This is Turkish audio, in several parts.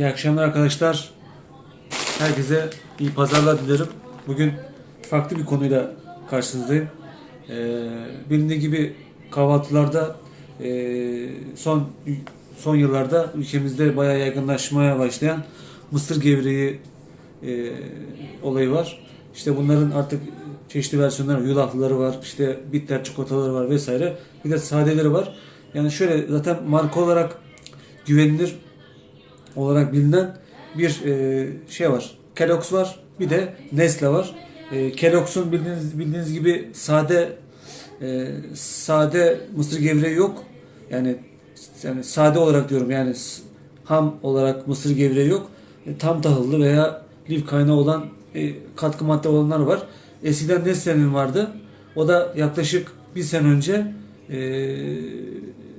İyi akşamlar arkadaşlar. Herkese iyi pazarlar dilerim. Bugün farklı bir konuyla karşınızdayım. Ee, bilindiği gibi kahvaltılarda e, son son yıllarda ülkemizde bayağı yaygınlaşmaya başlayan mısır gevreği e, olayı var. İşte bunların artık çeşitli versiyonları, var, yulaflıları var, işte bitter çikolataları var vesaire. Bir de sadeleri var. Yani şöyle zaten marka olarak güvenilir olarak bilinen bir e, şey var. Kellogg's var. Bir de Nestle var. E, Kellogg's'un bildiğiniz bildiğiniz gibi sade e, sade mısır gevreği yok. Yani yani sade olarak diyorum yani ham olarak mısır gevreği yok. E, tam tahıllı veya lif kaynağı olan e, katkı madde olanlar var. Eskiden Nestle'nin vardı. O da yaklaşık bir sene önce e,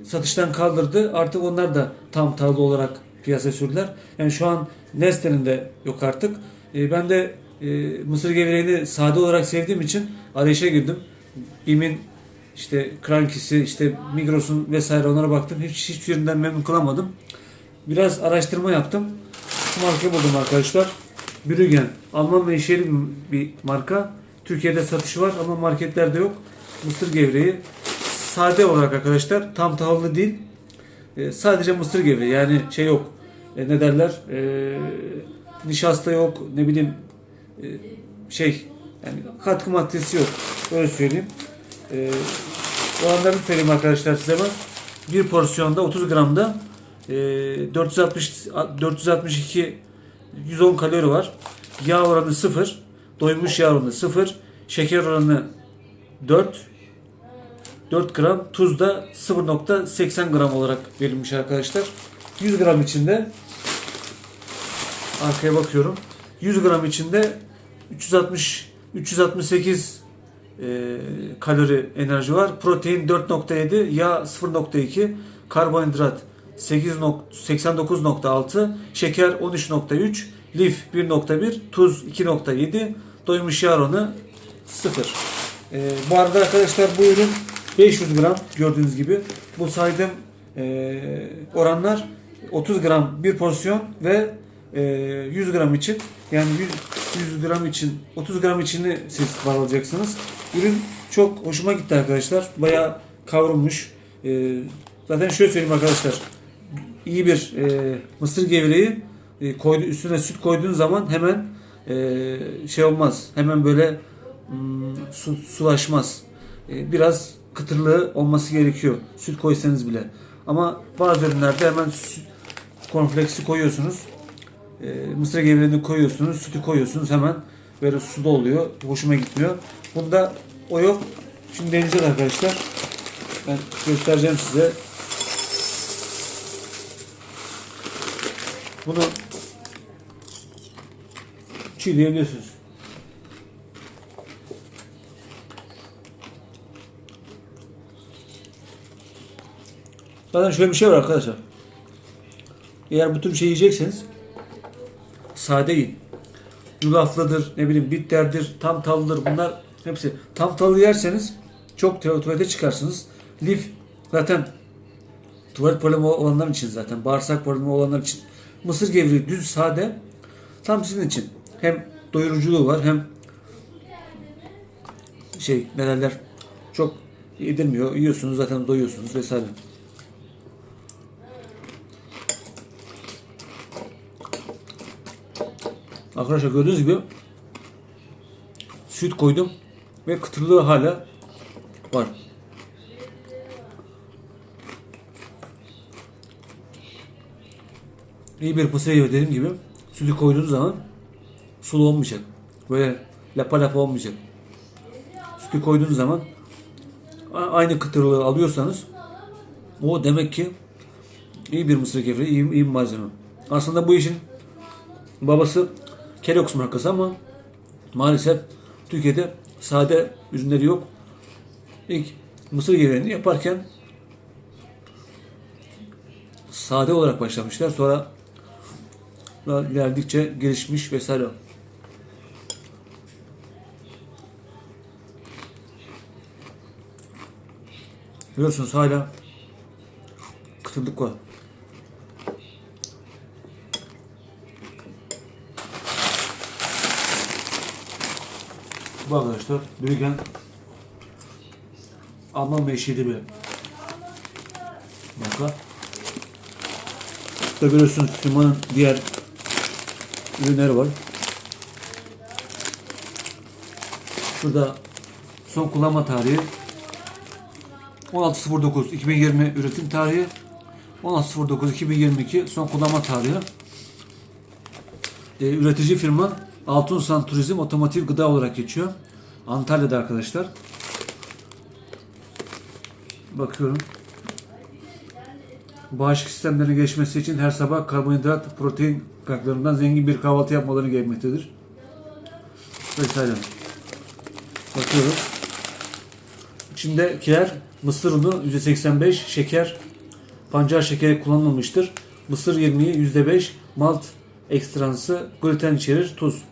satıştan kaldırdı. Artık onlar da tam tahıllı olarak piyasaya sürdüler. Yani şu an Nestle'nin de yok artık. E, ben de e, mısır gevreğini sade olarak sevdiğim için arayışa girdim. BİM'in işte Cranky'si, işte Migros'un vesaire onlara baktım. Hiç hiçbirinden memnun kalamadım. Biraz araştırma yaptım. Bu markayı buldum arkadaşlar. Brüggen. Alman menşeli bir marka. Türkiye'de satışı var ama marketlerde yok. Mısır gevreği. Sade olarak arkadaşlar. Tam tahıllı değil. E, sadece mısır gevreği. Yani şey yok. E, ne derler? E, nişasta yok. Ne bileyim e, şey yani katkı maddesi yok. Öyle söyleyeyim. E, oranlarını söyleyeyim arkadaşlar size ben. Bir porsiyonda 30 gramda e, 460 462 110 kalori var. Yağ oranı 0. Doymuş yağ oranı 0. Şeker oranı 4. 4 gram. Tuz da 0.80 gram olarak verilmiş arkadaşlar. 100 gram içinde arkaya bakıyorum. 100 gram içinde 360 368 e, kalori enerji var. Protein 4.7, yağ 0.2, karbonhidrat 8 nok- 89.6, şeker 13.3, lif 1.1, tuz 2.7, doymuş yağ oranı 0. E, bu arada arkadaşlar bu ürün 500 gram gördüğünüz gibi. Bu saydığım e, oranlar 30 gram bir porsiyon ve e, 100 gram için yani 100, 100 gram için 30 gram içini siz var alacaksınız. Ürün çok hoşuma gitti arkadaşlar. Bayağı kavrulmuş. E, zaten şöyle söyleyeyim arkadaşlar. İyi bir e, mısır gevreği e, koydu, üstüne süt koyduğun zaman hemen e, şey olmaz. Hemen böyle su, sulaşmaz. E, biraz kıtırlığı olması gerekiyor. Süt koysanız bile. Ama bazı ürünlerde hemen süt, cornflakes'i koyuyorsunuz. E, mısır gevreğini koyuyorsunuz. Sütü koyuyorsunuz. Hemen böyle suda oluyor. Hoşuma gitmiyor. Bunda o yok. Şimdi deneyeceğiz arkadaşlar. Ben göstereceğim size. Bunu çiğneyebiliyorsunuz. Zaten şöyle bir şey var arkadaşlar. Eğer bu tür şey yiyecekseniz sade yiyin. Yulaflıdır, ne bileyim bitterdir, tam tallıdır bunlar hepsi. Tam tallı yerseniz çok tu- tuvalete çıkarsınız. Lif zaten tuvalet problemi olanlar için zaten. Bağırsak problemi olanlar için. Mısır gevreği düz sade tam sizin için. Hem doyuruculuğu var hem şey ne derler çok yedirmiyor. Yiyorsunuz zaten doyuyorsunuz vesaire. Arkadaşlar gördüğünüz gibi süt koydum ve kıtırlığı hala var. İyi bir pısır gibi dediğim gibi sütü koyduğunuz zaman sulu olmayacak. Böyle lapa lapa olmayacak. Sütü koyduğunuz zaman aynı kıtırlığı alıyorsanız o demek ki iyi bir mısır gevreği, iyi, iyi bir malzeme. Aslında bu işin babası Kellogg's markası ama maalesef Türkiye'de sade ürünleri yok. İlk mısır gevreğini yaparken sade olarak başlamışlar. Sonra ilerledikçe gelişmiş vesaire. Görüyorsunuz hala kıtırlık var. Bu arkadaşlar Brüggen Alman menşeli bir marka. Burada görüyorsunuz firmanın diğer ürünleri var. Burada son kullanma tarihi 16.09 2020 üretim tarihi 16.09 2022 son kullanma tarihi Ee, üretici firma Altunsan Turizm Otomotiv Gıda olarak geçiyor. Antalya'da arkadaşlar. Bakıyorum. Bağışıklık sistemlerinin gelişmesi için her sabah karbonhidrat, protein kaynaklarından zengin bir kahvaltı yapmaları gerekmektedir. Vesaire. Bakıyoruz. İçindekiler mısır unu %85, şeker, pancar şekeri kullanılmamıştır. Mısır irmiği %5, malt ekstransı, gluten içerir, tuz.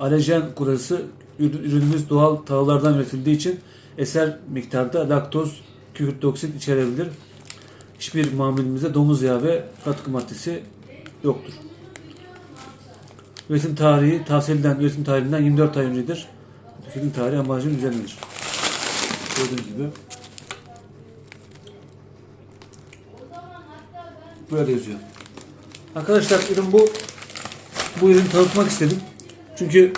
Alerjen kurası ürün- ürünümüz doğal tahıllardan üretildiği için eser miktarda laktoz, kükürt içerebilir. Hiçbir mamulümüzde domuz yağı ve katkı maddesi yoktur. Üretim tarihi tavsiye edilen üretim tarihinden 24 ay öncedir. Tüketim tarihi ambalajın üzerindedir. Gördüğünüz gibi. Böyle yazıyor. Arkadaşlar ürün bu. Bu ürünü tanıtmak istedim. Çünkü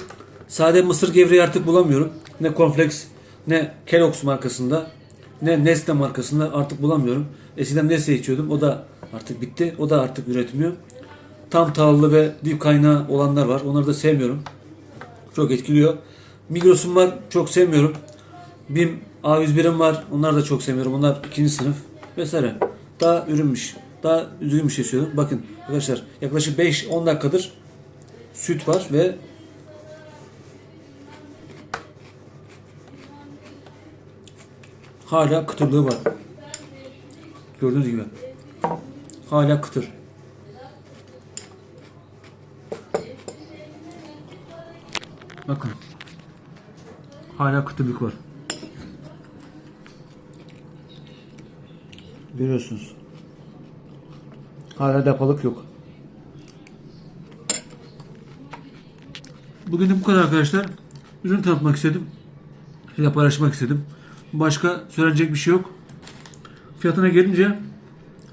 sade mısır gevreği artık bulamıyorum. Ne Cornflakes ne Kellogg's markasında ne Nestle markasında artık bulamıyorum. Eskiden Nestle içiyordum. O da artık bitti. O da artık üretmiyor. Tam tahıllı ve dip kaynağı olanlar var. Onları da sevmiyorum. Çok etkiliyor. Migros'um var. Çok sevmiyorum. BİM A101'im var. Onları da çok sevmiyorum. Onlar ikinci sınıf vesaire. Daha ürünmüş. Daha üzgünmüş yaşıyorum. Bakın arkadaşlar yaklaşık 5-10 dakikadır süt var ve hala kıtırlığı var. Gördüğünüz gibi. Hala kıtır. Bakın. Hala kıtırlık var. Görüyorsunuz. Hala depalık yok. Bugün de bu kadar arkadaşlar. Ürün tanıtmak istedim. Size paylaşmak istedim. Başka söylenecek bir şey yok. Fiyatına gelince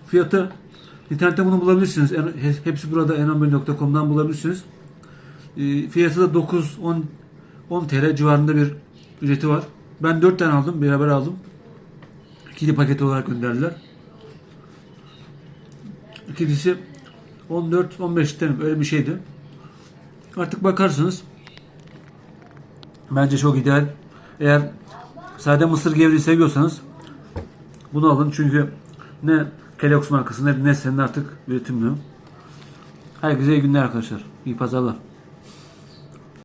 fiyatı internette bunu bulabilirsiniz. Hepsi burada enambel.com'dan bulabilirsiniz. E, fiyatı da 9 10 10 TL civarında bir ücreti var. Ben 4 tane aldım, beraber aldım. İkili paket olarak gönderdiler. İkincisi 14-15 tane öyle bir şeydi. Artık bakarsınız. Bence çok ideal. Eğer sade mısır gevreği seviyorsanız bunu alın çünkü ne Kellogg's markasında ne Nestle'nin artık üretilmiyor. Herkese iyi günler arkadaşlar. İyi pazarlar.